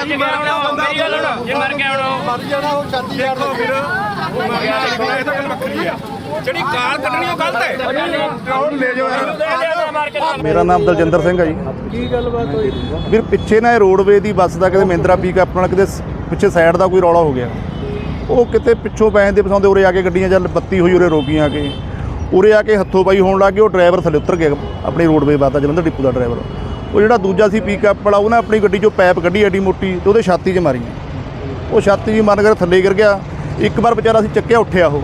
ਮਰ ਗਿਆ ਹੁਣ ਮੇਰੀ ਗੱਲ ਹੁਣ ਜੇ ਮਰ ਗਿਆ ਹੁਣ ਮਰ ਜਾਣਾ ਉਹ ਛਾਤੀ ਯਾਰ ਦੇਖੋ ਵੀਰ ਉਹ ਮਰ ਗਿਆ ਇਹ ਤਾਂ ਗੱਲ ਵੱਖਰੀ ਆ। ਜਿਹੜੀ ਗਾਲ ਕੱਢਣੀ ਉਹ ਗਲਤ ਹੈ। ਉਹ ਲੈ ਜਾਓ ਯਾਰ। ਮੇਰਾ ਨਾਮ ਦਲਜਿੰਦਰ ਸਿੰਘ ਹੈ ਜੀ। ਕੀ ਗੱਲਬਾਤ ਹੋਈ? ਵੀਰ ਪਿੱਛੇ ਨਾ ਇਹ ਰੋਡਵੇ ਦੀ ਬੱਸ ਦਾ ਕਿਤੇ ਮਹਿੰਦਰਾ ਪਿਕਅਪ ਨਾਲ ਕਿਤੇ ਪਿੱਛੇ ਸਾਈਡ ਦਾ ਕੋਈ ਰੌਲਾ ਹੋ ਗਿਆ। ਉਹ ਕਿਤੇ ਪਿੱਛੋਂ ਪੈਣ ਦੇ ਪਸਾਉਂਦੇ ਉਰੇ ਆ ਕੇ ਗੱਡੀਆਂ ਜਦ ਬੱਤੀ ਹੋਈ ਉਰੇ ਰੋਕੀਆਂ ਆ ਕੇ। ਉਰੇ ਆ ਕੇ ਹੱਥੋਂ ਪਾਈ ਹੋਣ ਲੱਗ ਗਏ ਉਹ ਡਰਾਈਵਰ ਥੱਲੇ ਉਤਰ ਗਿਆ ਆਪਣੀ ਰੋਡਵੇ ਬੱਸ ਦਾ ਜਲੰਧਰ ਡਿਪੂ ਦਾ ਡਰਾਈਵਰ। ਉਹ ਜਿਹੜਾ ਦੂਜਾ ਸੀ ਪਿਕਅਪ ਵਾਲਾ ਉਹਨੇ ਆਪਣੀ ਗੱਡੀ 'ਚੋਂ ਪੈਪ ਕੱਢੀ ਐਡੀ ਮੋਟੀ ਤੇ ਉਹਦੇ ਛਾਤੀ 'ਚ ਮਾਰੀ। ਉਹ ਛਾਤੀ 'ਚ ਮਾਰਨ ਕਰ ਥੱਲੇ ਗਿਰ ਗਿਆ। ਇੱਕ ਵਾਰ ਵਿਚਾਰਾ ਸੀ ਚੱਕਿਆ ਉੱਠਿਆ ਉਹ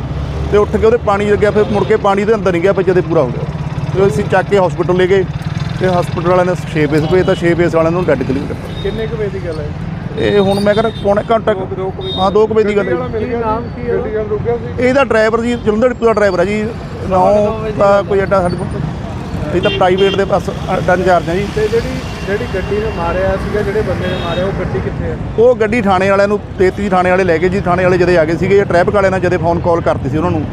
ਤੇ ਉੱਠ ਕੇ ਉਹਦੇ ਪਾਣੀ ਲੱਗਿਆ ਫਿਰ ਮੁੜ ਕੇ ਪਾਣੀ ਦੇ ਅੰਦਰ ਨਹੀਂ ਗਿਆ ਫਿਰ ਜਦੇ ਪੂਰਾ ਹੋ ਗਿਆ। ਤੇ ਅਸੀਂ ਚੱਕ ਕੇ ਹਸਪੀਟਲ ਲੈ ਗਏ ਤੇ ਹਸਪੀਟਲ ਵਾਲਿਆਂ ਨੇ 6 ਪੇਸ ਭੇਜਤਾ 6 ਪੇਸ ਵਾਲਿਆਂ ਨੂੰ ਡੈਡ ਕਲੀਅਰ ਕਰਤਾ। ਕਿੰਨੇ ਕੁ ਵਜੇ ਦੀ ਗੱਲ ਹੈ? ਇਹ ਹੁਣ ਮੈਂ ਕਹਿੰਦਾ ਪੌਣੇ ਘੰਟਾ ਕੁ- ਹਾਂ 2 ਵਜੇ ਦੀ ਗੱਲ ਹੈ। ਕੀ ਕੀ ਇਹਦਾ ਡਰਾਈਵਰ ਜੀ ਜਲੰਧਰ ਦਾ ਡਰਾਈਵਰ ਹੈ ਜੀ। ਨਾਮ ਤਾਂ ਕੋਈ ਐਡਾ ਸਾਡੇ ਕੋਲ। ਇਹ ਤਾਂ ਪ੍ਰਾਈਵੇਟ ਦੇ ਪਾਸ ਡਨ ਚਾਰਜ ਹੈ ਜੀ। ਤੇ ਜਿਹੜੀ ਜਿਹੜੀ ਗੱਡੀ ਨੇ ਮਾਰਿਆ ਸੀਗਾ ਜਿਹੜੇ ਬੰਦੇ ਨੇ ਮਾਰਿਆ ਉਹ ਗੱਡੀ ਕਿੱਥੇ ਹੈ ਉਹ ਗੱਡੀ ਥਾਣੇ ਵਾਲਿਆਂ ਨੂੰ 33 ਥਾਣੇ ਵਾਲੇ ਲੈ ਗਏ ਜੀ। ਥਾਣੇ ਵਾਲੇ ਜਦੇ ਆ ਗਏ ਸੀਗੇ ਟ੍ਰੈਫਿਕ ਵਾਲਿਆਂ ਨੇ ਜਦੇ ਫੋਨ ਕਾਲ ਕਰਤੀ ਸੀ ਉਹਨਾਂ ਨੂੰ।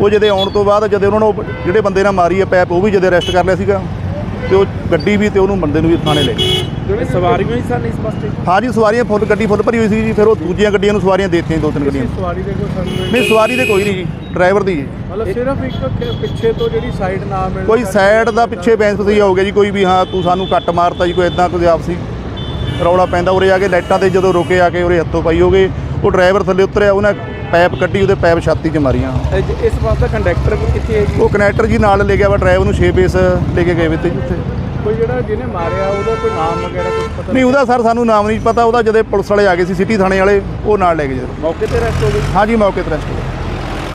ਉਹ ਜਦੇ ਆਉਣ ਤੋਂ ਬਾਅਦ ਜਦੇ ਉਹਨਾਂ ਨੂੰ ਜਿਹੜੇ ਬੰਦੇ ਨਾਲ ਮਾਰੀ ਹੈ ਪੈਪ ਉਹ ਵੀ ਜਦੇ ਅਰੈਸਟ ਕਰ ਲਿਆ ਸੀਗਾ। ਤੇ ਉਹ ਗੱਡੀ ਵੀ ਤੇ ਉਹਨੂੰ ਬੰਦੇ ਨੂੰ ਵੀ ਥਾਣੇ ਲੈ ਗਏ। ਜਿਹੜੇ ਸਵਾਰੀਆਂ ਹੀ ਸਨ ਇਸ ਪਾਸੇ ਹਾਂ ਜੀ ਸਵਾਰੀਆਂ ਫੁੱਲ ਗੱਡੀ ਫੁੱਲ ਭਰੀ ਹੋਈ ਸੀ ਜੀ ਫਿਰ ਉਹ ਦੂਜੀਆਂ ਗੱਡੀਆਂ ਨੂੰ ਸਵਾਰੀਆਂ ਦੇਤੀਆਂ ਦੋ ਤਿੰਨ ਗੱਡੀਆਂ ਸਵਾਰੀ ਦੇ ਕੋਈ ਸਾਨੂੰ ਨਹੀਂ ਸਵਾਰੀ ਤੇ ਕੋਈ ਨਹੀਂ ਜੀ ਡਰਾਈਵਰ ਦੀ ਜੀ। ਮਤਲਬ ਸਿਰਫ ਇੱਕ ਪਿੱਛੇ ਤੋਂ ਜਿਹੜੀ ਸਾਈਡ ਨਾ ਮਿਲਣ ਕੋਈ ਸਾਈਡ ਦਾ ਪਿੱਛੇ ਬੈਂਸ ਸਹੀ ਹੋ ਗਿਆ ਜੀ ਕੋਈ ਵੀ ਹਾਂ ਤੂੰ ਸਾਨੂੰ ਕੱਟ ਮਾਰਤਾ ਜੀ ਕੋਈ ਇਦਾਂ ਕੋਈ ਆਪਸੀ ਰੌਲਾ ਪੈਂਦਾ ਉਰੇ ਆ ਕੇ ਲਾਈਟਾਂ ਤੇ ਜਦੋਂ ਰੁਕੇ ਆ ਕੇ ਉਰੇ ਹੱਥੋਂ ਪਾਈ ਹੋ ਗਏ ਉਹ ਡਰਾਈਵਰ ਥੱਲੇ ਉਤਰਿਆ ਉਹਨੇ ਪੈਪ ਕੱਢੀ ਉਹਦੇ ਪੈਪ ਛਾਤੀ 'ਚ ਮਾਰੀਆਂ। ਇਹ ਇਸ ਬੱਸ ਦਾ ਕੰਡਕਟਰ ਕਿੱਥੇ ਹੈ ਜੀ? ਉਹ ਕਨੈਕਟਰ ਜੀ ਨਾਲ ਲੈ ਗਿਆ ਵਾ ਡਰਾਈਵਰ ਨੂੰ 6 ਬੇਸ ਲੈ ਕੇ ਗਏ ਵੇ ਤੇ ਜੀ ਉੱਥੇ। ਕੋਈ ਜਿਹੜਾ ਜਿਹਨੇ ਮਾਰਿਆ ਉਹਦਾ ਕੋਈ ਨਾਮ ਵਗੈਰਾ ਕੁਝ ਪਤਾ ਨਹੀਂ ਉਹਦਾ ਸਰ ਸਾਨੂੰ ਨਾਮ ਨਹੀਂ ਪਤਾ ਉਹਦਾ ਜਦੇ ਪੁਲਿਸ ਵਾਲੇ ਆ ਗਏ ਸੀ ਸਿਟੀ ਥਾਣੇ ਵਾਲੇ ਉਹ ਨਾਲ ਲੈ ਗਏ। ਜੀ ਮੌਕੇ ਤੇ ਰੈਸਟ ਹੋ ਗਈ ਹਾਂ ਜੀ ਮੌਕੇ ਤੇ ਰੈਸਟ